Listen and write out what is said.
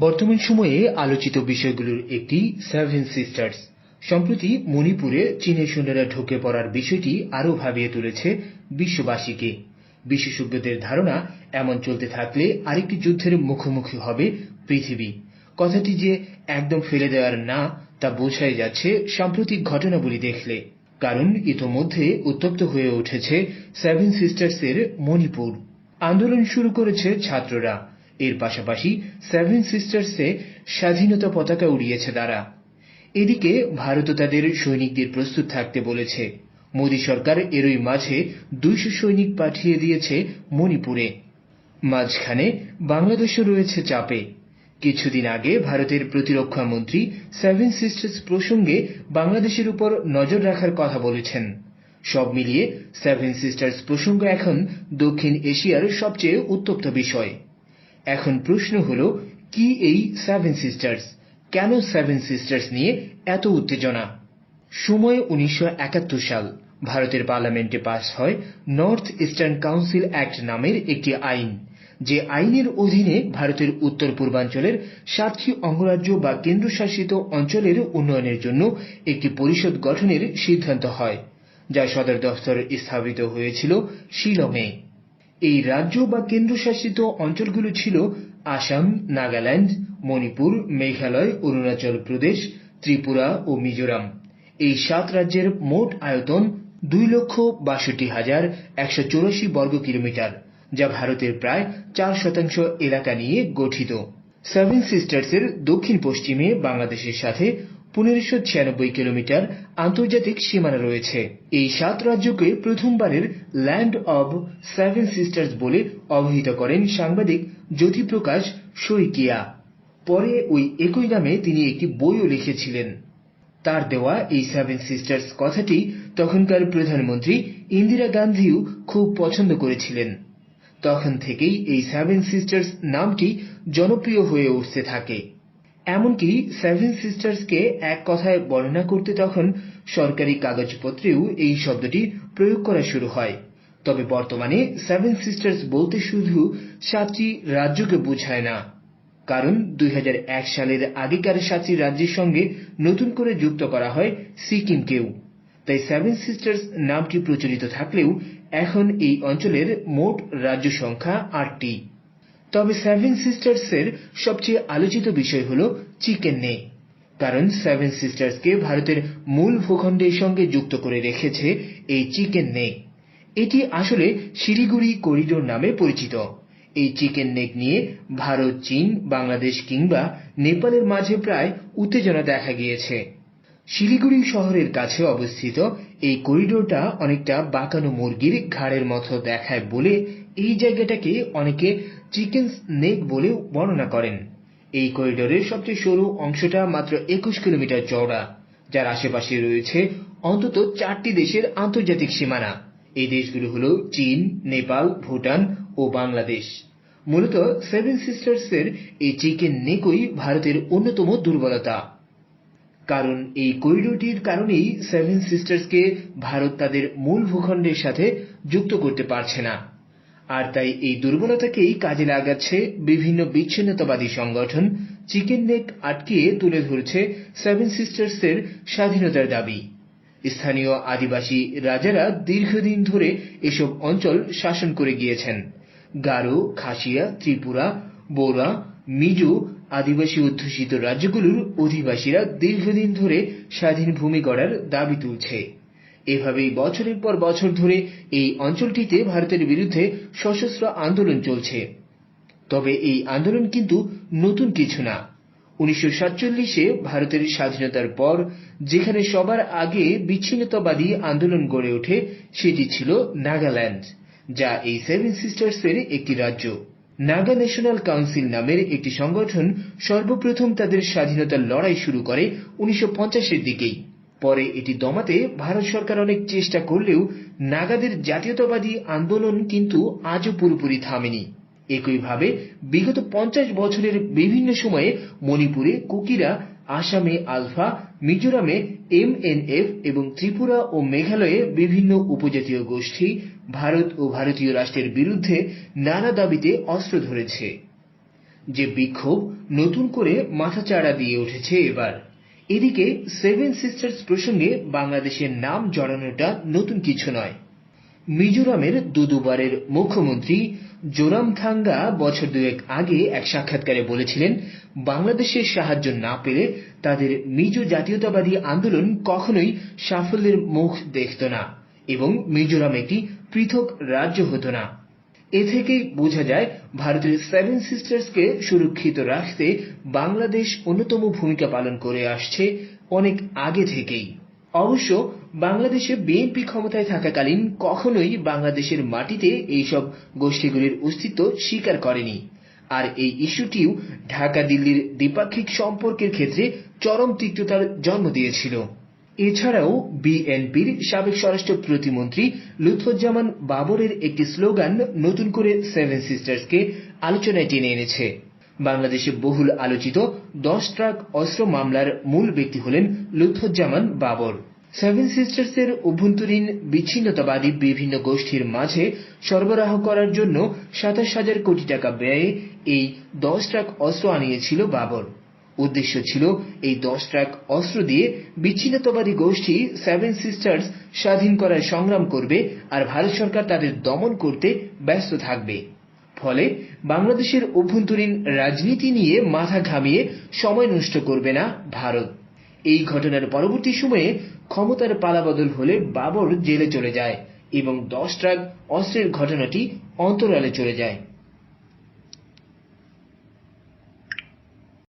বর্তমান সময়ে আলোচিত বিষয়গুলোর একটি সেভেন সিস্টার্স সম্প্রতি মণিপুরে চীনের সৈন্যরা ঢুকে পড়ার বিষয়টি আরও ভাবিয়ে তুলেছে বিশ্ববাসীকে। বিশেষজ্ঞদের ধারণা, এমন চলতে থাকলে আরেকটি যুদ্ধের মুখোমুখি হবে পৃথিবী। কথাটি যে একদম ফেলে দেওয়ার না, তা বোঝাই যাচ্ছে সাম্প্রতিক ঘটনাবলী দেখলে। কারণ ইতোমধ্যে উত্তপ্ত হয়ে উঠেছে সেভেন সিস্টার্সের মণিপুর। আন্দোলন শুরু করেছে ছাত্ররা। এর পাশাপাশি সেভেন সিস্টার্সে স্বাধীনতা পতাকা উড়িয়েছে তারা। এদিকে ভারতও তাদের সৈনিকদের প্রস্তুত থাকতে বলেছে। মোদী সরকার এরই মাঝে দুইশো সৈনিক পাঠিয়ে দিয়েছে মণিপুরে। মাঝখানে বাংলাদেশও রয়েছে চাপে। কিছুদিন আগে ভারতের প্রতিরক্ষা মন্ত্রী সেভেন সিস্টার্স প্রসঙ্গে বাংলাদেশের উপর নজর রাখার কথা বলেছেন। সব মিলিয়ে সেভেন সিস্টার্স প্রসঙ্গ এখন দক্ষিণ এশিয়ার সবচেয়ে উত্তপ্ত বিষয়। এখন প্রশ্ন হল, কি এই সেভেন সিস্টার্স কেন সেভেন সিস্টার্স নিয়ে এত উত্তেজনা? সময় উনিশশো একাত্তর সাল। ভারতের পার্লামেন্টে পাস হয় নর্থ ইস্টার্ন কাউন্সিল অ্যাক্ট নামের একটি আইন, যে আইনের অধীনে ভারতের উত্তর পূর্বাঞ্চলের সাতটি অঙ্গরাজ্য বা কেন্দ্রশাসিত অঞ্চলের উন্নয়নের জন্য একটি পরিষদ গঠনের সিদ্ধান্ত হয়, যা সদর দফতর স্থাপিত হয়েছিল শিলংয়ে। এই রাজ্য বা কেন্দ্রশাসিত অঞ্চলগুলো ছিল আসাম, নাগাল্যান্ড, মণিপুর, মেঘালয়, অরুণাচল প্রদেশ, ত্রিপুরা ও মিজোরাম। এই সাত রাজ্যের মোট আয়তন দুই লক্ষ বাষট্টি হাজার একশো চৌরাশি বর্গ কিলোমিটার, যা ভারতের প্রায় চার শতাংশ এলাকা নিয়ে গঠিত। সেভেন সিস্টার্সের দক্ষিণ পশ্চিমে বাংলাদেশের সাথে পনেরোশো ছিয়ানব্বই কিলোমিটার আন্তর্জাতিক সীমানা রয়েছে। এই সাত রাজ্যকে প্রথমবারের ল্যান্ড অব সেভেন সিস্টার্স বলে অবহিত করেন সাংবাদিক জ্যোতিপ্রকাশ শইকিয়া। পরে ওই একই নামে তিনি একটি বইও লিখেছিলেন। তার দেওয়া এই সেভেন সিস্টার্স কথাটি তখনকার প্রধানমন্ত্রী ইন্দিরা গান্ধীও খুব পছন্দ করেছিলেন। তখন থেকেই এই সেভেন সিস্টার্স নামটি জনপ্রিয় হয়ে উঠতে থাকে। এমনকি সেভেন সিস্টার্সকে এক কথায় বর্ণনা করতে তখন সরকারি কাগজপত্রেও এই শব্দটি প্রয়োগ করা শুরু হয়। তবে বর্তমানে সেভেন সিস্টার্স বলতে শুধু সাতটি রাজ্যকে বোঝায় না। কারণ দুই হাজার এক সালের আগেকার সাতটি রাজ্যের সঙ্গে নতুন করে যুক্ত করা হয় সিকিমকেও। তাই সেভেন সিস্টার্স নামটি প্রচলিত থাকলেও এখন এই অঞ্চলের মোট রাজ্য সংখ্যা আটটি। তবে সেভেন সিস্টার্সের সবচেয়ে আলোচিত বিষয় হল চিকেন নে কারণ সেভেন সিস্টার্সকে ভারতের মূল ভূখণ্ডের সঙ্গে যুক্ত করে রেখেছে এই চিকেন নেক এটি আসলে শিলিগুড়ি করিডোর নামে পরিচিত। এই চিকেন নেক নিয়ে ভারত, চীন, বাংলাদেশ কিংবা নেপালের মাঝে প্রায় উত্তেজনা দেখা গিয়েছে। শিলিগুড়ি শহরের কাছে অবস্থিত এই করিডোরটা অনেকটা বাঁকানো মুরগির ঘাড়ের মতো দেখায় বলে এই জায়গাটাকে অনেকে চিকেন নেক বলে বর্ণনা করেন। এই করিডোরের সবচেয়ে সরু অংশটা মাত্র একুশ কিলোমিটার চওড়া, যার আশেপাশে রয়েছে অন্তত চারটি দেশের আন্তর্জাতিক সীমানা। এই দেশগুলো হল চীন, নেপাল, ভুটান ও বাংলাদেশ। মূলত সেভেন সিস্টার্সের এই চিকেন নেকই ভারতের অন্যতম দুর্বলতা। কারণ এই করিডোরটির কারণেই সেভেন সিস্টার্সকে ভারত তাদের মূল ভূখণ্ডের সাথে যুক্ত করতে পারছে না। আর তাই এই দুর্বলতাকেই কাজে লাগাচ্ছে বিভিন্ন বিচ্ছিন্নতাবাদী সংগঠন। চিকেন নেক আটকিয়ে তুলে ধরছে সেভেন সিস্টার্সের স্বাধীনতার দাবি। স্থানীয় আদিবাসী রাজারা দীর্ঘদিন ধরে এসব অঞ্চল শাসন করে গিয়েছেন। গারো, খাসিয়া, ত্রিপুরা, বোরা, মিজো আদিবাসী অধ্যুষিত রাজ্যগুলোর অধিবাসীরা দীর্ঘদিন ধরে স্বাধীন ভূমি গড়ার দাবি তুলছে। এভাবেই বছরের পর বছর ধরে এই অঞ্চলটিতে ভারতের বিরুদ্ধে সশস্ত্র আন্দোলন চলছে। তবে এই আন্দোলন কিন্তু নতুন কিছু না। উনিশশো সাতচল্লিশে ভারতের স্বাধীনতার পর যেখানে সবার আগে বিচ্ছিন্নতাবাদী আন্দোলন গড়ে ওঠে, সেটি ছিল নাগাল্যান্ড, যা এই সেভেন সিস্টার্সের একটি রাজ্য। নাগা ন্যাশনাল কাউন্সিল নামের একটি সংগঠন সর্বপ্রথম তাদের স্বাধীনতার লড়াই শুরু করে উনিশশো পঞ্চাশের দিকেই। পরে এটি দমাতে ভারত সরকার অনেক চেষ্টা করলেও নাগাদের জাতীয়তাবাদী আন্দোলন কিন্তু আজও পুরোপুরি থামেনি। একইভাবে, বিগত পঞ্চাশ বছরের বিভিন্ন সময়ে মণিপুরে কুকিরা, আসামে আলফা, মিজোরামে এমএনএফ এবং ত্রিপুরা ও মেঘালয়ে বিভিন্ন উপজাতীয় গোষ্ঠী ভারত ও ভারতীয় রাষ্ট্রের বিরুদ্ধে নানা দাবিতে অস্ত্র ধরেছে। যে বিক্ষোভ নতুন করে মাথাচাড়া দিয়ে উঠেছে এবার। এদিকে সেভেন সিস্টার্স প্রসঙ্গে বাংলাদেশের নাম জড়ানোটা নতুন কিছু নয়। মিজোরামের দুদুবারের মুখ্যমন্ত্রী জোরামথাঙ্গা বছর দুয়েক আগে এক সাক্ষাৎকারে বলেছিলেন বাংলাদেশের সাহায্য না পেলে তাদের মিজো জাতীয়তাবাদী আন্দোলন কখনোই সাফল্যের মুখ দেখত না এবং মিজোরাম একটি পৃথক রাজ্য হতো না। এ থেকেই বোঝা যায় ভারতের সেভেন সিস্টার্সকে সুরক্ষিত রাখতে বাংলাদেশ অন্যতম ভূমিকা পালন করে আসছে অনেক আগে থেকেই। অবশ্য বাংলাদেশে বিএনপি ক্ষমতায় থাকাকালীন কখনোই বাংলাদেশের মাটিতে এইসব গোষ্ঠীগুলির অস্তিত্ব স্বীকার করেনি। আর এই ইস্যুটিও ঢাকা দিল্লির দ্বিপাক্ষিক সম্পর্কের ক্ষেত্রে চরম তিক্ততার জন্ম দিয়েছিল। এছাড়াও বিএনপির সাবেক স্বরাষ্ট্র প্রতিমন্ত্রী লুৎফুজ্জামান বাবরের একটি স্লোগান নতুন করে সেভেন সিস্টার্সকে আলোচনায় টেনে এনেছে। বাংলাদেশে বহুল আলোচিত দশ ট্রাক অস্ত্র মামলার মূল ব্যক্তি হলেন লুৎফুজ্জামান বাবর। সেভেন সিস্টার্সের অভ্যন্তরীণ বিচ্ছিন্নতাবাদী বিভিন্ন গোষ্ঠীর মাঝে সরবরাহ করার জন্য সাতাশ হাজার কোটি টাকা ব্যয়ে এই দশ ট্রাক অস্ত্র আনিয়েছিল বাবর। উদ্দেশ্য ছিল এই দশ ট্রাক অস্ত্র দিয়ে বিচ্ছিন্নতাবাদী গোষ্ঠী সেভেন সিস্টার্স স্বাধীন করার সংগ্রাম করবে আর ভারত সরকার তাদের দমন করতে ব্যস্ত থাকবে। ফলে বাংলাদেশের অভ্যন্তরীণ রাজনীতি নিয়ে মাথা ঘামিয়ে সময় নষ্ট করবে না ভারত। এই ঘটনার পরবর্তী সময়ে ক্ষমতার পালাবদল হলে বাবর জেলে চলে যায় এবং দশ ট্রাক অস্ত্রের ঘটনাটি অন্তরালে চলে যায়।